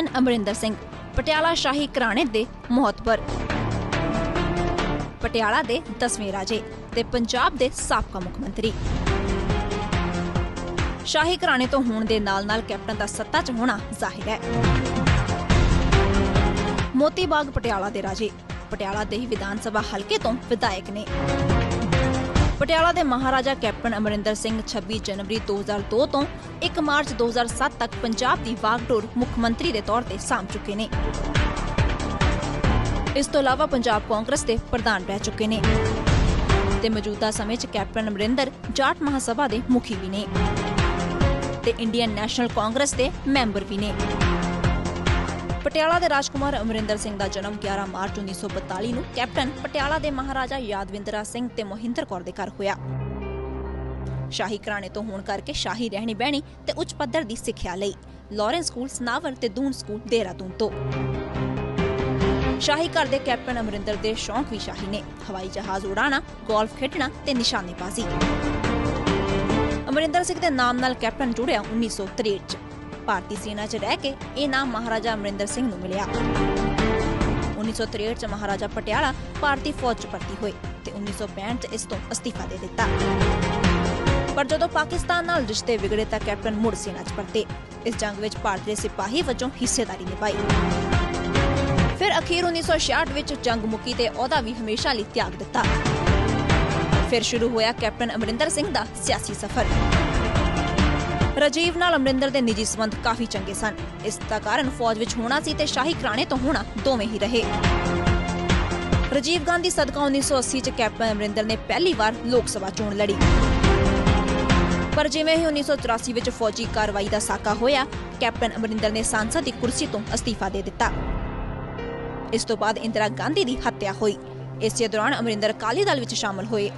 Captain Amarinder Singh, Patiala ਸ਼ਾਹੀ ਘਰਾਣੇ ਦੇ ਮਹੱਤਵਰ ਪਟਿਆਲਾ ਦੇ 10ਵੇਂ ਰਾਜੇ ਤੇ ਪੰਜਾਬ ਦੇ ਸਾਬਕਾ ਮੁੱਖ ਮੰਤਰੀ। ਸ਼ਾਹੀ ਘਰਾਣੇ ਤੋਂ ਹੋਣ ਦੇ ਨਾਲ-ਨਾਲ ਕੈਪਟਨ ਦਾ ਸੱਤਾ 'ਚ ਹੋਣਾ ਜ਼ਾਹਿਰ ਹੈ। ਮੋਤੀ ਬਾਗ ਪਟਿਆਲਾ ਦੇ ਰਾਜੇ, ਪਟਿਆਲਾ ਦੇ ਹੀ ਵਿਧਾਨ ਸਭਾ ਹਲਕੇ ਤੋਂ ਵਿਧਾਇਕ ਨੇ। ਪਟਿਆਲਾ ਦੇ ਮਹਾਰਾਜਾ ਕੈਪਟਨ ਅਮਰਿੰਦਰ ਸਿੰਘ 26 ਜਨਵਰੀ 2002 ਤੋਂ 1 ਮਾਰਚ 2007 ਤੱਕ ਪੰਜਾਬ ਦੀ ਵਾਗਡੋਰ ਮੁੱਖ ਮੰਤਰੀ ਦੇ ਤੌਰ ਤੇ ਸਾਂਭ ਚੁੱਕੇ ਨੇ। ਇਸ ਤੋਂ ਇਲਾਵਾ ਪੰਜਾਬ ਕਾਂਗਰਸ ਦੇ ਪ੍ਰਧਾਨ ਰਹਿ ਚੁੱਕੇ ਨੇ ਤੇ ਮੌਜੂਦਾ ਸਮੇਂ 'ਚ ਕੈਪਟਨ ਅਮਰਿੰਦਰ ਜਾਟ ਮਹਾਸਭਾ ਦੇ ਮੁਖੀ ਵੀ ਨੇ ਤੇ ਇੰਡੀਅਨ ਨੈਸ਼ਨਲ ਕਾਂਗਰਸ ਦੇ ਮੈਂਬਰ ਵੀ ਨੇ। ਪਟਿਆਲਾ ਦੇ ਰਾਜਕੁਮਾਰ ਅਮਰਿੰਦਰ ਸਿੰਘ ਦਾ ਜਨਮ 11 ਮਾਰਚ 1942 ਨੂੰ ਕੈਪਟਨ ਪਟਿਆਲਾ ਦੇ ਮਹਾਰਾਜਾ ਯਾਦਵਿੰਦਰਾ ਸਿੰਘ ਤੇ ਮੋਹਿੰਦਰ ਕੌਰ ਦੇ ਘਰ ਹੋਇਆ। ਸ਼ਾਹੀ ਘਰਾਣੇ ਤੋਂ ਹੋਣ ਕਰਕੇ ਸ਼ਾਹੀ ਰਹਿਣੀ ਬਹਿਣੀ ਤੇ ਉੱਚ ਪੱਧਰ ਦੀ ਸਿੱਖਿਆ ਲਈ ਲਾਰੈਂਸ ਸਕੂਲ, ਸਨਾਵਰ ਤੇ ਦੂਨ ਸਕੂਲ ਦੇਹਰਾਦੂਨ ਤੋਂ। ਸ਼ਾਹੀ ਘਰ ਦੇ ਕੈਪਟਨ ਅਮਰਿੰਦਰ ਦੇ ਸ਼ੌਂਕ ਵੀ ਸ਼ਾਹੀ ਨੇ। ਹਵਾਈ ਜਹਾਜ਼ ਉਡਾਣਾ, ਗੋਲਫ ਖੇਡਣਾ ਤੇ ਨਿਸ਼ਾਨੇਬਾਜ਼ੀ। ਅਮਰਿੰਦਰ ਸਿੰਘ ਦੇ ਨਾਮ ਨਾਲ ਕੈਪਟਨ ਜੁੜਿਆ 1963 ਚ। ਭਾਰਤੀ ਸੈਨਾ 'ਚ ਰਹਿ ਕੇ ਇਹ ਨਾਮ ਮਹਾਰਾਜਾ ਅਮਰਿੰਦਰ ਸਿੰਘ ਨੂੰ ਮਿਲਿਆ। 1963 ਚ ਮਹਾਰਾਜਾ ਪਟਿਆਲਾ ਭਾਰਤੀ ਫੌਜ 'ਚ ਭਰਤੀ ਹੋਏ ਤੇ 1965 ਚ ਇਸ ਤੋਂ ਅਸਤੀਫਾ ਦੇ ਦਿੱਤਾ। ਪਰ ਜਦੋਂ ਪਾਕਿਸਤਾਨ ਨਾਲ ਰਿਸ਼ਤੇ ਵਿਗੜੇ ਤਾਂ ਕੈਪਟਨ ਮੁੜ ਸੈਨਾ 'ਚ ਪਰਤੇ। ਇਸ ਜੰਗ ਵਿੱਚ ਭਾਰਤ ਭਾਰਤੀ ਸਿਪਾਹੀ ਵਜੋਂ ਹਿੱਸੇਦਾਰੀ ਨਿਭਾਈ। ਫਿਰ ਅਖੀਰ 1966 ਵਿੱਚ ਜੰਗ ਮੁੱਕੀ ਤੇ ਅਹੁਦਾ ਵੀ ਹਮੇਸ਼ਾ ਲਈ ਤਿਆਗ ਦਿੱਤਾ। ਫਿਰ ਸ਼ੁਰੂ ਹੋਇਆ ਕੈਪਟਨ ਅਮਰਿੰਦਰ ਸਿੰਘ ਦਾ ਸਿਆਸੀ ਸਫ਼ਰ। ਰਾਜੀਵ ਨਾਲ ਅਮਰਿੰਦਰ ਦੇ ਨਿੱਜੀ ਸੰਬੰਧ ਕਾਫੀ ਚੰਗੇ ਸਨ। ਇਸ ਦਾ ਕਾਰਨ ਫੌਜ ਵਿੱਚ ਹੋਣਾ ਸੀ ਤੇ ਸ਼ਾਹੀ ਘਰਾਣੇ ਤੋਂ ਹੋਣਾ ਦੋਵੇਂ ਹੀ ਰਹੇ। ਰਾਜੀਵ ਗਾਂਧੀ ਸਦਕਾ 1980 ਚ ਕੈਪਟਨ ਅਮਰਿੰਦਰ ਨੇ ਪਹਿਲੀ ਵਾਰ ਲੋਕ ਸਭਾ ਚੋਣ ਲੜੀ। ਪਰ ਜਿਵੇਂ ਹੀ 1984 ਵਿੱਚ ਫੌਜੀ ਕਾਰਵਾਈ ਦਾ ਸਾਕਾ ਹੋਇਆ, ਕੈਪਟਨ ਅਮਰਿੰਦਰ ਨੇ ਸੰਸਦ ਦੀ ਕੁਰਸੀ ਤੋਂ ਅਸਤੀਫਾ ਦੇ ਦਿੱਤਾ। ਇਸ ਤੋਂ ਬਾਅਦ ਇੰਦਰਾ ਗਾਂਧੀ ਦੀ ਹੱਤਿਆ ਹੋਈ। ਇਸੇ ਦੌਰਾਨ ਅਮਰਿੰਦਰ ਅਕਾਲੀ ਦਲ ਵਿੱਚ ਸ਼ਾਮਲ ਹੋਏ।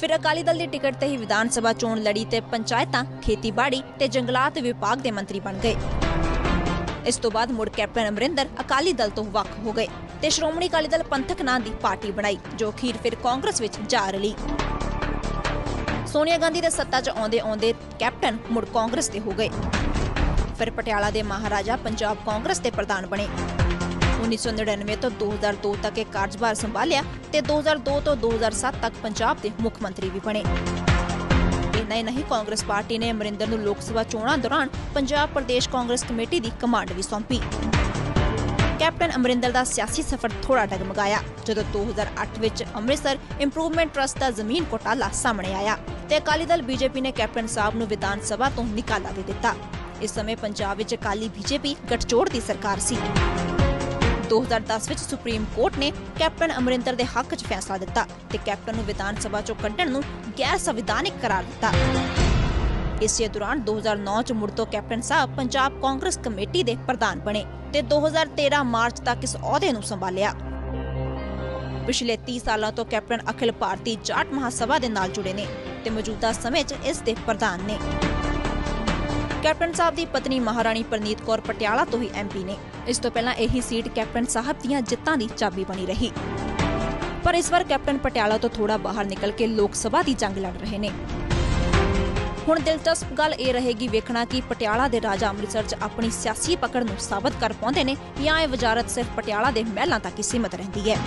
ਫਿਰ ਅਕਾਲੀ ਦਲ ਦੀ ਟਿਕਟ ਤੇ ਹੀ ਵਿਧਾਨ ਸਭਾ ਚੋਣ ਲੜੀ ਤੇ ਪੰਚਾਇਤਾਂ, ਖੇਤੀਬਾੜੀ ਤੇ ਜੰਗਲਾਤ ਵਿਭਾਗ ਦੇ ਮੰਤਰੀ ਬਣ ਗਏ। ਇਸ ਤੋਂ ਬਾਅਦ ਮੁੜ ਕੈਪਟਨ ਅਮਰਿੰਦਰ ਅਕਾਲੀ ਦਲ ਤੋਂ ਵੱਖ ਹੋ ਗਏ ਤੇ ਸ਼੍ਰੋਮਣੀ ਅਕਾਲੀ ਦਲ ਪੰਥਕ ਨਾਂ ਦੀ ਪਾਰਟੀ ਬਣਾਈ, ਜੋ ਅਖੀਰ ਫਿਰ ਕਾਂਗਰਸ ਵਿੱਚ ਜਾ ਰਲੀ। ਸੋਨੀਆ ਗਾਂਧੀ ਦੇ ਸੱਤਾ 'ਚ ਆਉਂਦੇ ਆਉਂਦੇ ਕੈਪਟਨ ਮੁੜ ਕਾਂਗਰਸ ਦੇ ਹੋ ਗਏ। ਫਿਰ ਪਟਿਆਲਾ ਦੇ ਮਹਾਰਾਜਾ ਪੰਜਾਬ ਕਾਂਗਰਸ ਦੇ ਪ੍ਰਧਾਨ ਬਣੇ। 1999 ਤੋਂ 2002 ਤੱਕ ਇਹ ਕਾਰਜਭਾਰ ਸੰਭਾਲਿਆ ਤੇ 2002 ਤੋਂ 2007 ਤੱਕ ਪੰਜਾਬ ਦੇ ਮੁੱਖ ਮੰਤਰੀ ਵੀ ਬਣੇ। ਇੰਨਾ ਹੀ ਨਹੀਂ, ਕਾਂਗਰਸ ਪਾਰਟੀ ਨੇ ਅਮਰਿੰਦਰ ਨੂੰ ਲੋਕ ਸਭਾ ਚੋਣਾਂ ਦੌਰਾਨ ਪੰਜਾਬ ਪ੍ਰਦੇਸ਼ ਕਾਂਗਰਸ ਕਮੇਟੀ ਦੀ ਕਮਾਂਡ ਵੀ ਸੌਂਪੀ। ਕੈਪਟਨ ਅਮਰਿੰਦਰ ਦਾ ਸਿਆਸੀ ਸਫ਼ਰ ਥੋੜਾ ਡਗਮਗਾਇਆ, ਜਦੋਂ 2008 ਵਿੱਚ ਅੰਮ੍ਰਿਤਸਰ ਇੰਪਰੂਵਮੈਂਟ ਟਰਸਟ ਦਾ ਜ਼ਮੀਨ ਘੋਟਾਲਾ ਸਾਹਮਣੇ ਆਇਆ ਤੇ ਅਕਾਲੀ ਦਲ ਬੀਜੇਪੀ ਨੇ ਕੈਪਟਨ ਸਾਹਿਬ ਨੂੰ ਵਿਧਾਨ ਸਭਾ ਤੋਂ ਨਿਕਾਲਾ ਦੇ ਦਿੱਤਾ। ਇਸ ਸਮੇਂ ਪੰਜਾਬ ਵਿੱਚ ਅਕਾਲੀ ਬੀਜੇਪੀ ਗਠਜੋੜ ਦੀ ਸਰਕਾਰ ਸੀ। 2010 ਵਿੱਚ ਸੁਪਰੀਮ ਕੋਰਟ ਨੇ ਕੈਪਟਨ ਅਮਰਿੰਦਰ ਦੇ ਹੱਕ 'ਚ ਫੈਸਲਾ ਦਿੱਤਾ ਤੇ ਕੈਪਟਨ ਨੂੰ ਵਿਧਾਨ ਸਭਾ 'ਚੋਂ ਕੱਢਣ ਨੂੰ ਗੈਰ ਸੰਵਿਧਾਨਿਕ ਕਰਾਰ ਦਿੱਤਾ। ਇਸੇ ਦੌਰਾਨ 2009 ਚ ਮੁੜ ਤੋਂ ਕੈਪਟਨ ਸਾਹਿਬ ਪੰਜਾਬ ਕਾਂਗਰਸ ਕਮੇਟੀ ਦੇ ਪ੍ਰਧਾਨ ਬਣੇ ਤੇ 2013 ਮਾਰਚ ਤੱਕ ਇਸ ਅਹੁਦੇ ਨੂੰ ਸੰਭਾਲਿਆ। ਪਿਛਲੇ 30 ਸਾਲਾਂ ਤੋਂ ਕੈਪਟਨ ਅਖਿਲ ਭਾਰਤੀ ਜਾਟ ਮਹਾਸਭਾ ਦੇ ਨਾਲ ਜੁੜੇ ਨੇ ਤੇ ਮੌਜੂਦਾ ਸਮੇਂ 'ਚ ਇਸ ਦੇ ਪ੍ਰਧਾਨ ਨੇ। ਕੈਪਟਨ ਸਾਹਿਬ ਦੀ ਪਤਨੀ ਮਹਾਰਾਣੀ ਪ੍ਰਨੀਤ ਕੌਰ ਪਟਿਆਲਾ ਤੋਂ ਹੀ ਐਮਪੀ ਨੇ। ਇਸ ਤੋਂ ਪਹਿਲਾਂ ਇਹੀ ਸੀਟ ਕੈਪਟਨ ਸਾਹਿਬ ਦੀਆਂ ਜਿੱਤਾਂ ਦੀ ਚਾਬੀ ਬਣੀ ਰਹੀ। ਪਰ ਇਸ ਵਾਰ ਕੈਪਟਨ ਪਟਿਆਲਾ ਤੋਂ ਥੋੜਾ ਬਾਹਰ ਨਿਕਲ ਕੇ ਲੋਕ ਸਭਾ ਦੀ ਜੰਗ ਲੜ ਰਹੇ ਨੇ। ਹੁਣ ਦਿਲਚਸਪ ਗੱਲ ਇਹ ਰਹੇਗੀ ਵੇਖਣਾ ਕਿ ਪਟਿਆਲਾ ਦੇ ਰਾਜਾ ਅੰਮ੍ਰਿਤਸਰ 'ਚ ਆਪਣੀ ਸਿਆਸੀ ਪਕੜ ਨੂੰ ਸਾਬਤ ਕਰ ਪਾਉਂਦੇ ਨੇ ਜਾਂ ਇਹ ਵਜ਼ਾਰਤ ਸਿਰਫ ਪਟਿਆਲਾ ਦੇ ਮਹਿਲਾਂ ਤੱਕ ਹੀ ਸੀਮਤ ਰਹਿੰਦੀ ਹੈ।